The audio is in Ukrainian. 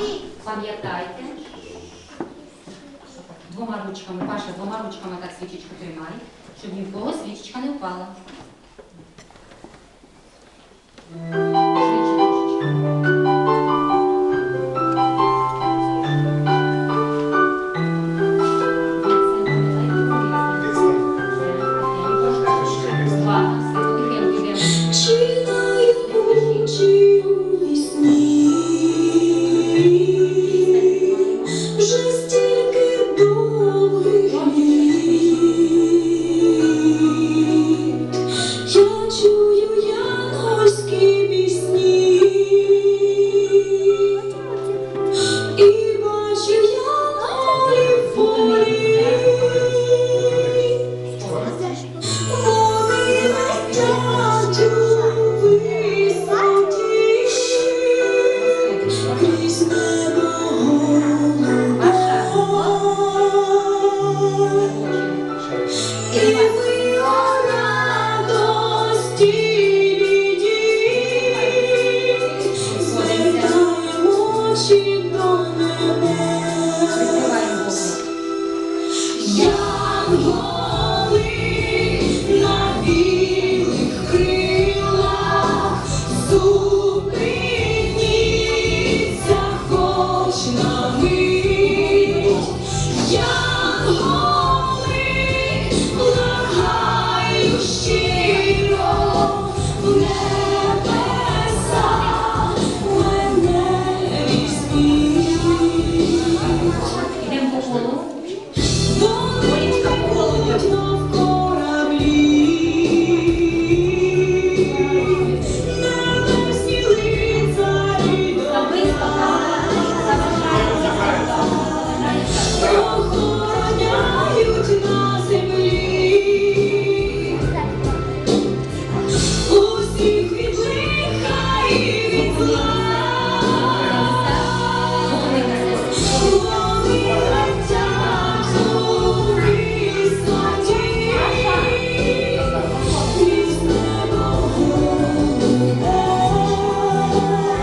І Пам'ятайте. Двома ручками, Паша, двома ручками так свічечку тримай, щоб ні в кого свічечка не впала.